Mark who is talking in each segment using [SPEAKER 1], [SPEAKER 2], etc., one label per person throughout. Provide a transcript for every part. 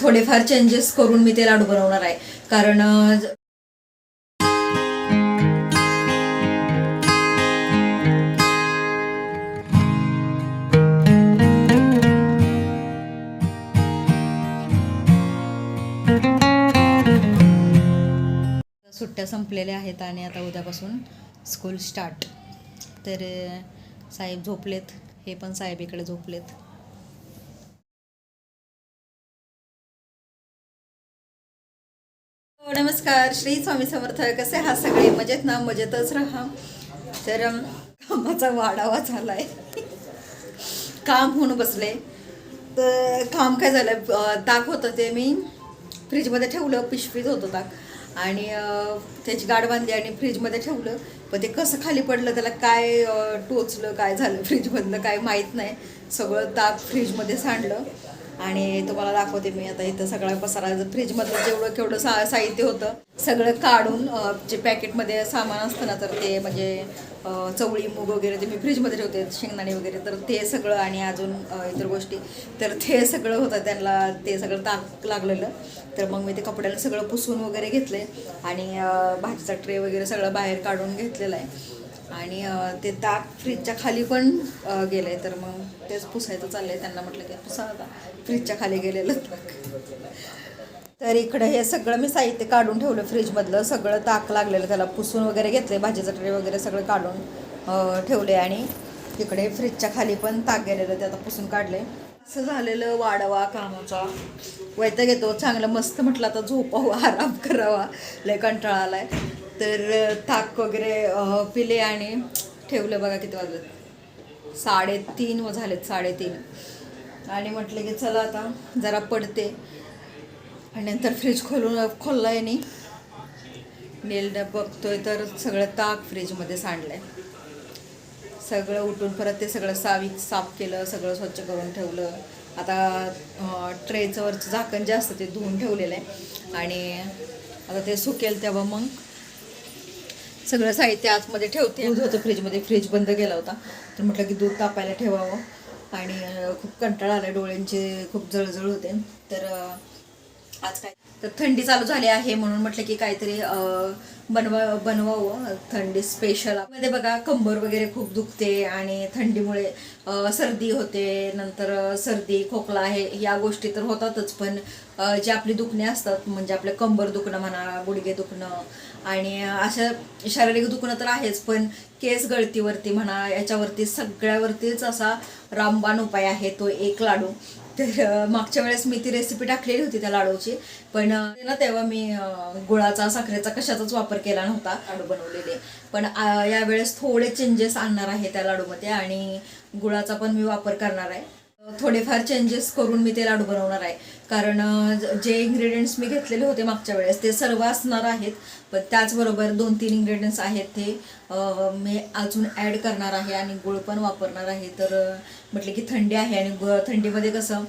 [SPEAKER 1] थोडेफार चेंजेस करून मी ते लाडू बनवणार आहे. कारण सुट्ट्या संपलेल्या आहेत आणि आता उद्यापासून स्कूल स्टार्ट तर साहेब झोपलेत हे पण साहेब इकडे झोपलेत. हो, नमस्कार. श्री स्वामी समर्थ. कसे हा सगळे? मजेत ना? मजेतच राहा. तर कामाचा वाढावा झालाय. काम होऊन बसले. तर काम काय झालं? ताक होतं ते मी फ्रीजमध्ये ठेवलं. पिशवीत होतं ताक. आणि त्याची गाठ बांधली आणि फ्रीजमध्ये ठेवलं. पण ते कसं खाली पडलं? त्याला काय टोचलं? काय झालं फ्रीजमधलं? काय माहीत नाही. सगळं ताक फ्रीजमध्ये सांडलं आणि तुम्हाला दाखवते मी आता इथं सगळा पसारा फ्रीजमधलं जेवढं केवढं सा साहित्य होतं सगळं काढून जे पॅकेटमध्ये सामान असतं ना तर ते म्हणजे चवळी मूग वगैरे ते मी फ्रीजमध्ये ठेवते शेंगदाणे वगैरे तर ते सगळं आणि अजून इतर गोष्टी तर ते सगळं होतं त्यांना ते सगळं ताक लागलेलं. तर मग मी ते कपड्याला सगळं पुसून वगैरे घेतले आणि भाजीचा ट्रे वगैरे सगळं बाहेर काढून घेतलेला आहे. आणि ते ताक फ्रीजच्या खाली पण अं, गेलंय. तर मग तेच पुसायचं चाललंय. त्यांना म्हटलं की पुसा आता. फ्रीजच्या खाली गेलेलं ताक. तर इकडं हे सगळं मी साहित्य काढून ठेवलं फ्रीजमधलं. सगळं ताक लागलेलं त्याला. पुसून वगैरे घेतले भाजीचं ट्रे वगैरे सगळं काढून ठेवले आणि इकडे फ्रीजच्या खाली पण ताक गेलेलं ते आता पुसून काढले असं झालेलं वाढावा कामाचा. वैताग येतो. चांगलं मस्त म्हटलं आता झोपावं. आराम करावा. लय कंटाळा आलाय. तर ताक वगैरे पिले आणि ठेवलं बघा किती वाजत साडेतीन व झालेत साडेतीन. आणि म्हटलं की चला आता जरा पडते. आणि नंतर फ्रीज खोलून खोलला आहे नाही नेल बघतोय तर सगळं ताक फ्रीजमध्ये सांडलंय. सगळं उठून परत ते सगळं सावी साफ केलं सगळं स्वच्छ करून ठेवलं. आता ट्रेचं वरचं झाकण जे असतं ते धुवून ठेवलेलं आहे. आणि आता ते सुकेल तेव्हा मग सगळं साहित्य आतमध्ये ठेवते. दूध होतं फ्रीजमध्ये. फ्रीज बंद केला होता. तर म्हटलं की दूध तापायला ठेवावं. आणि खूप कंटाळा आला. डोळ्यांचे खूप जळजळ होते. तर आज काय? तर थंडी चालू झाली आहे म्हणून म्हटलं की काहीतरी अं, बनवा बनवावं थंडी स्पेशलमध्ये बघा कंबर वगैरे खूप दुखते आणि थंडीमुळे सर्दी होते नंतर सर्दी खोकला हे या गोष्टी तर होतातच पण जे आपली दुखणे असतात म्हणजे आपलं कंबर दुखणं म्हणा गुडघे दुखणं आणि अशा शारीरिक दुखणं तर आहेच पण केस गळतीवरती म्हणा याच्यावरती सगळ्यावरतीच असा रामबाण उपाय आहे तो एक लाडू. तर मागच्या वेळेस मी ती रेसिपी टाकलेली होती त्या लाडूची. पण ना तेव्हा मी गुळाचा साखरेचा कशाचाच वापर केला नव्हता. लाडू बनवलेले. पण यावेळेस थोडे चेंजेस आणणार आहे त्या लाडूमध्ये आणि गुळाचा पण मी वापर करणार आहे. थोडेफार चेंजेस करून मी ते लाडू बनवणार आहे. कारण ज- जे इन्ग्रेडियंट्स मी घेतलेले होते मागच्या वेळेस ते सर्व असणार आहेत. पण त्याचबरोबर दोन तीन इन्ग्रेडियंट्स आहेत ते मी अजून ॲड करणार आहे आणि गुळ पण वापरणार आहे. तर म्हटले म्हटलं की थंडी आहे आणि ग थंडीमध्ये कसं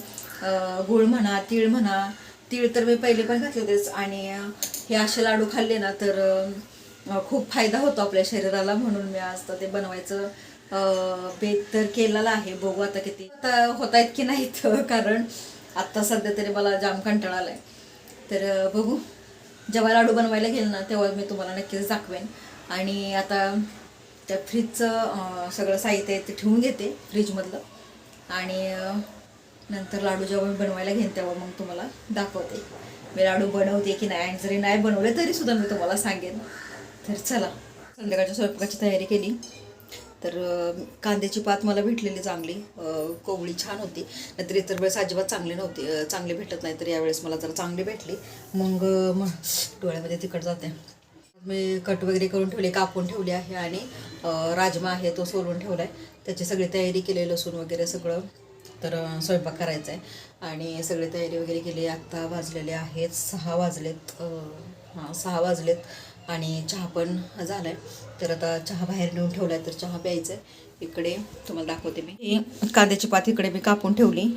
[SPEAKER 1] गुळ म्हणा तीळ म्हणा तीळ तर मी पहिले पण घातले होतेच. आणि हे असे लाडू खाल्ले ना तर खूप फायदा होतो आपल्या शरीराला म्हणून मी आज तर ते बनवायचं बेत तर केलेला आहे. बघू आता किती आता होत आहेत की नाहीत कारण आत्ता सध्या तरी मला जाम कंटाळा आलाय. तर बघू. जेव्हा लाडू बनवायला गेल ना तेव्हा मी तुम्हाला नक्कीच दाखवेन. आणि आता त्या फ्रीजचं सगळं साहित्य आहे ते ठेवून घेते फ्रीजमधलं. आणि नंतर लाडू जेव्हा मी बनवायला घेईन तेव्हा मग तुम्हाला दाखवते. मी लाडू बनवते की नाही आणि जरी नाही बनवले तरी सुद्धा मी तुम्हाला सांगेन. तर चला संध्याकाळच्या स्वयंपाकाची तयारी केली. तर कांद्याची पात मला भेटलेली चांगली. कोवळी छान होती. नाहीतर इतर वेळेस अजिबात चांगली नव्हती. चांगली भेटत नाही तर यावेळेस मला जरा चांगली भेटली. मग मग डोळ्यामध्ये तिकट जाते. मी कट वगैरे करून ठेवले कापून ठेवले आहे आणि राजमा आहे तो सोलून ठेवला आहे त्याची सगळी तयारी केली लसूण वगैरे सगळं. तर स्वयंपाक करायचा आहे आणि सगळी तयारी वगैरे केली. आत्ता वाजलेले आहेत सहा वाजलेत. हां सहा वाजलेत. आणि चहा पण झाला आहे तर आता चहा बाहेर नेऊन ठेवला आहे तर चहा प्यायचा आहे इकडे तुम्हाला दाखवते मी. ही कांद्याची पात इकडे मी कापून ठेवली.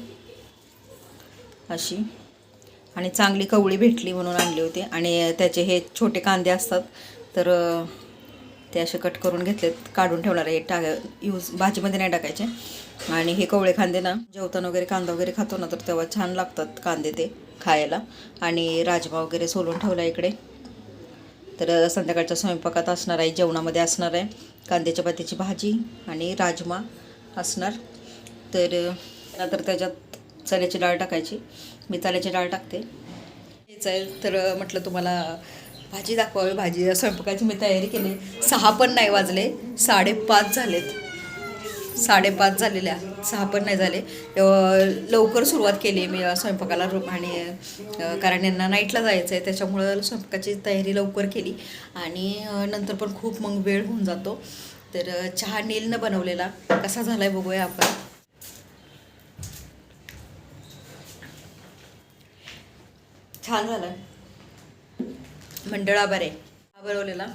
[SPEAKER 1] अशी. आणि चांगली कवळी भेटली म्हणून आणली होती. आणि त्याचे हे छोटे कांदे असतात तर ते असे कट करून घेतलेत. काढून ठेवणार आहे. टाक यूज भाजीमध्ये नाही टाकायचे. आणि हे कवळे कांदे ना जेवताना वगैरे कांदा वगैरे खातो ना तर तेव्हा छान लागतात कांदे ते खायला. आणि राजमा वगैरे सोलून ठेवला इकडे. तर संध्याकाळच्या स्वयंपाकात असणार आहे जेवणामध्ये असणार आहे. कांद्याच्या पातीची भाजी आणि राजमा असणार. तर नंतर त्याच्यात चण्याची डाळ टाकायची. मी चण्याची डाळ टाकते. हेच आहे. तर म्हटलं तुम्हाला भाजी दाखवावी. भाजी स्वयंपाकाची मी तयारी केली. सहा पण नाही वाजले. साडेपाच झालेत. साडेपाच झालेल्या. सहा पण नाही झाले. लवकर सुरुवात केली मी स्वयंपाकाला आणि कारण यांना नाईटला जायचं आहे त्याच्यामुळं स्वयंपाकाची तयारी लवकर केली. आणि नंतर पण खूप मग वेळ होऊन जातो. तर चहा नीलनं बनवलेला. कसा झाला आहे बघूया आपण. छान झाला मंडळा बरे चहा बनवलेला.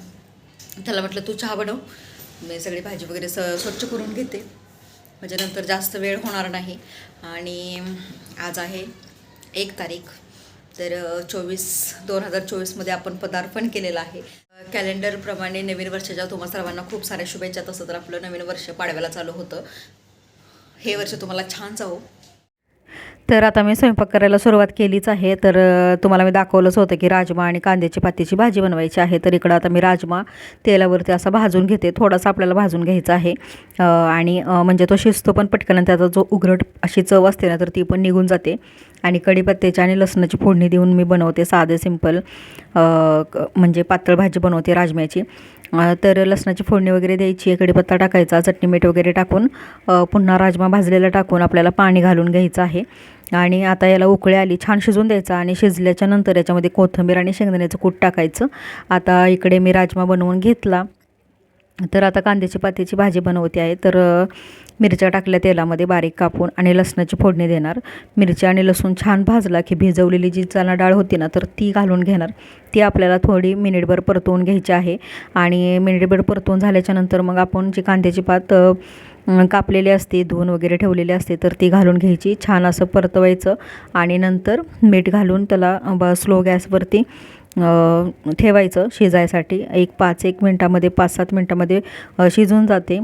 [SPEAKER 1] त्याला म्हटलं तू चहा बनव. मी सगळी भाजी वगैरे स स्वच्छ करून घेते. म्हणजे नंतर जास्त वेळ होणार नाही. आणि आज आहे एक तारीख. तर चोवीस दोन हजार चोवीसमध्ये आपण पदार्पण केलेलं आहे. कॅलेंडरप्रमाणे नवीन वर्षाच्या तुम्हा सर्वांना खूप साऱ्या शुभेच्छा. तसं तर आपलं नवीन वर्ष पाडव्याला चालू होतं. हे वर्ष तुम्हाला छान जावो. तर आता मी स्वयंपाक करायला सुरुवात केलीच आहे. तर तुम्हाला मी दाखवलंच होतं की राजमा आणि कांद्याची पातीची भाजी बनवायची आहे. तर इकडं आता मी राजमा तेलावरती असा भाजून घेते. थोडासा आपल्याला भाजून घ्यायचा आहे. आणि म्हणजे तो शिजतो पण पटकन त्याचा जो उघरट अशी चव असते ना तर ती पण निघून जाते. आणि कढीपत्त्याची आणि लसणाची फोडणी देऊन मी बनवते साधे सिंपल क- म्हणजे पातळ भाजी बनवते राजम्याची. तर लसणाची फोडणी वगैरे द्यायची कढीपत्ता टाकायचा चटणी मीठ वगैरे टाकून पुन्हा राजमा भाजलेला टाकून आपल्याला पाणी घालून घ्यायचं आहे. आणि आता याला उकळी आली छान शिजून द्यायचा आणि शिजल्याच्या नंतर याच्यामध्ये कोथिंबीर आणि शेंगदाण्याचं कूट टाकायचं. आता इकडे मी राजमा बनवून घेतला. तर आता कांद्याची पातीची भाजी बनवते आहे तर मिरच्या टाकल्या तेलामध्ये बारीक कापून आणि लसणाची फोडणी देणार. मिरच्या आणि लसूण छान भाजला की भिजवलेली जी चणा डाळ होती ना तर ती घालून घेणार. ती आपल्याला थोडी मिनिटभर परतवून घ्यायची आहे आणि मिनिटभर परतवून झाल्याच्यानंतर मग आपण जी कांद्याची पात कापलेली असते धुवून वगैरे ठेवलेली असते तर ती घालून घ्यायची. छान असं परतवायचं आणि नंतर मीठ घालून त्याला ब स्लो गॅसवरती ठेवायचं शिजायसाठी. एक पाच एक मिनटामध्ये पाच सात मिनटामध्ये शिजून जाते.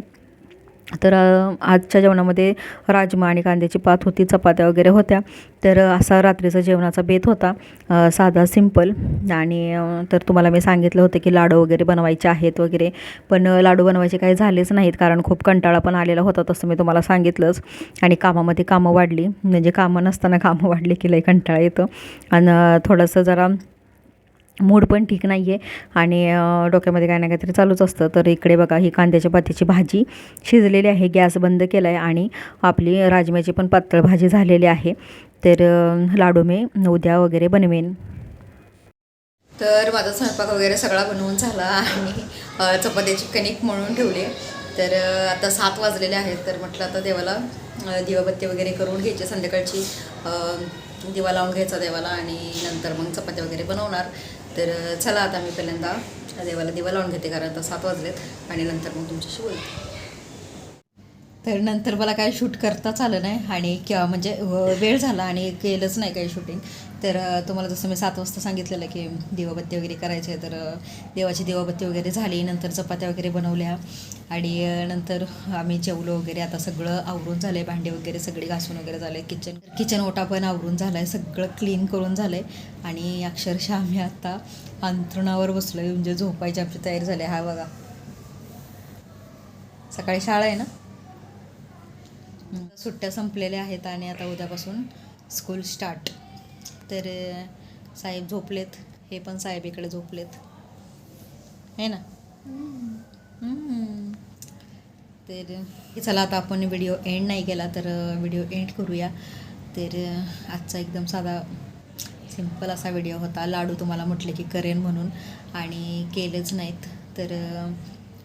[SPEAKER 1] तर आजच्या जेवणामध्ये राजमा आणि कांद्याची पात होती चपात्या वगैरे होत्या. तर असा रात्रीचा जेवणाचा बेत होता साधा सिंपल. आणि तर तुम्हाला मी सांगितलं होतं की लाडू वगैरे बनवायचे आहेत वगैरे. पण लाडू बनवायचे काही झालेच नाहीत कारण खूप कंटाळा पण आलेला होता तसं मी तुम्हाला सांगितलंच. आणि कामामध्ये कामं वाढली. म्हणजे कामं नसताना कामं वाढली की लई कंटाळा येतो. आणि थोडंसं जरा मूड पण ठीक नाही आहे आणि डोक्यामध्ये काय ना काहीतरी चालूच असतं. तर इकडे बघा ही कांद्याच्या पातीची भाजी शिजलेली आहे गॅस बंद केला आहे आणि आपली राजम्याची पण पातळ भाजी झालेली आहे. तर लाडू मी उद्या वगैरे बनवेन. तर माझा स्वयंपाक वगैरे सगळा बनवून झाला आणि चपात्याची कणिक म्हणून ठेवली तर आता सात वाजलेले आहेत तर म्हटलं आता देवाला दिवाबत्ती वगैरे करून घ्यायची संध्याकाळची दिवा लावून घ्यायचा देवाला आणि नंतर मग चपात्या वगैरे बनवणार. तर चला आता मी पहिल्यांदा देवाला दिवा लावून घेते कारण आता सात वाजलेत आणि नंतर मग तुमच्याशी बोलते. तर नंतर मला काय शूट करताच आलं नाही आणि किंवा म्हणजे वेळ झाला आणि केलंच नाही काही शूटिंग. तर तुम्हाला जसं मी सात वाजता सांगितलेलं की दिवाबत्ती वगैरे करायची आहे तर देवाची दिवाबत्ती वगैरे झाली नंतर चपात्या वगैरे बनवल्या आणि नंतर आम्ही जेवलो वगैरे. आता सगळं आवरून झालं आहे भांडे वगैरे सगळे घासून वगैरे झालं आहे किचन किचन ओटा पण आवरून झाला आहे सगळं क्लीन करून झालं आहे आणि अक्षरशः आम्ही आता अंथरुणावर बसलो आहे म्हणजे झोपायची आमची तयारी झाली आहे. हा बघा. सकाळी शाळा आहे ना? सुट्ट्या संपलेल्या आहेत आणि आता उद्यापासून स्कूल स्टार्ट. तर साहेब झोपलेत. हे पण साहेब इकडे झोपलेत. आहे ना. तर चला आता आपण व्हिडिओ एंड नाही केला तर व्हिडिओ एंड करूया. तर आजचा एकदम साधा सिंपल असा व्हिडिओ होता. लाडू तुम्हाला म्हटले की करेन म्हणून आणि केलेच नाहीत. तर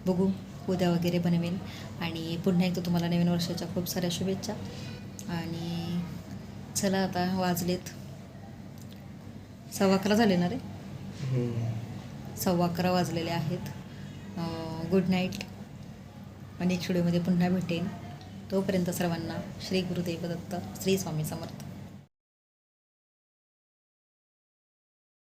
[SPEAKER 1] बघू उद्या वगैरे बनवेन. आणि पुन्हा एकदा तुम्हाला नवीन वर्षाच्या खूप साऱ्या शुभेच्छा. आणि चला आता वाजलेत. सव्वा अकरा झाले ना रे? सव्वा अकरा वाजलेले आहेत. गुड नाईट नेक्स्ट व्हिडिओमध्ये पुन्हा भेटेन. तोपर्यंत सर्वांना श्री गुरुदेव दत्त श्री स्वामी समर्थ.